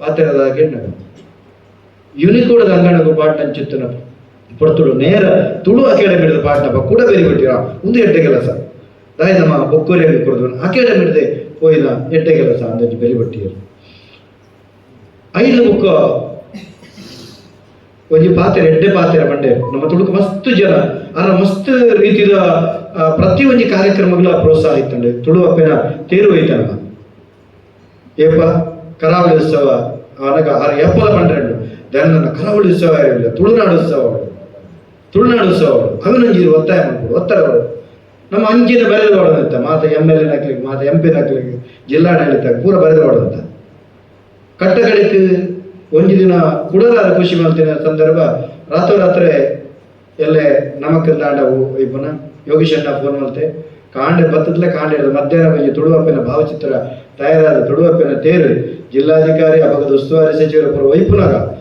ಪಾತ್ರದಾಗೆ ನಗ ಯುನಿಕೋಡ್ ಅಂಗಣಗು ಪಾಠ ಅಂಚಿತ್ತನ ಪೊರ್ತುಡು ನೇರ ತುಳು ಅಕಾಡೆಮಿ ಪಾಠ ಕೂಡ ಬೇರೆ ಬಿಟ್ಟಿರ ಒಂದು ಎಡ್ಡೆ ಕೆಲಸ ದಾಯ ನಮ್ಮ ಬೊಕ್ಕೂರಿಯಾಗಿ ಕೊಡದು ಅಕಾಡೆಮಿಡ್ದೆ ಪೋಯಿನ ಎಡ್ಡೆ ಕೆಲಸ ಅಂದಾಜು ಬೆಲೆ ಬಿಟ್ಟಿರು ಐದು ಬುಕ್ಕ ಒಂಜಿ ಪಾತೆರ ಎಡ್ಡೆ ಪಾತೆರ ಮಂಡೆ. ನಮ್ಮ ತುಳುಕು ಮಸ್ತ್ ಜನ. ಆನ ಮಸ್ತ್ ರೀತಿದ ಆ, ಪ್ರತಿ ಒಂಜಿ ಕಾರ್ಯಕ್ರಮಗಳ ಪ್ರೋತ್ಸಾಹ ಇತ್ತಂಡೆ. ತುಳು ಅಪ್ಪನ ತೇರು ಹೋಯ್ತನಗ ಏಪ ಕರಾವಳಿ ಉತ್ಸವ ಎಪ್ಪಲ ಮಂಡ್ರೆಂಡು ದನ ಕರಾವಳಿ ಉತ್ಸವ ಇರಲಿಲ್ಲ ತುಳುನಾಡು ಉತ್ಸವ ತುಳುನಾಡು ಉತ್ಸವ ಅವನೊಂಜಿ ಒತ್ತಾಯ ಮಾಡ್ಬೋದು ಒತ್ತಡ ಕೊಡು. ನಮ್ಮ ಅಂಕಿನ ಬರೆದು ಹೊಡೆದಂತ ಮಾತ ಎಂ ಎಲ್ ಎ ಹಾಕ್ಲಿಕ್ಕೆ ಮಾತ ಎಂ ಪಿ ಹಾಕ್ಲಿಕ್ಕೆ ಜಿಲ್ಲಾಡಳಿತ ಪೂರ ಬರೆದು ಹೊಡೆದಂತ ಒಂದು ದಿನ ಕುಡಲಾರ ಖುಷಿ ಮಲ್ತಿನ ಸಂದರ್ಭ, ರಾತ್ರೋರಾತ್ರೆ ಎಲ್ಲೆ ನಮಕ್ ದಾಂಡವು ಇಬ್ಬನ ಯೋಗೀಶಣ್ಣ ಫೋನ್ ಮಾಡ್ತೆ. ಕಾಂಡೆ ಬತ್ತದ್ಲೆ ಕಾಂಡೆ ಮಧ್ಯಾಹ್ನ ಬಂದು ತುಳುವಪ್ಪಿನ ಭಾವಚಿತ್ರ ತಯಾರಾದ ತುಳುವಪ್ಪಿನ ತೇರು. ಜಿಲ್ಲಾಧಿಕಾರಿ ಅಪಗದ ಉಸ್ತುವಾರಿ ಸಚಿವರ ಪುರ ವೈಪುನಗ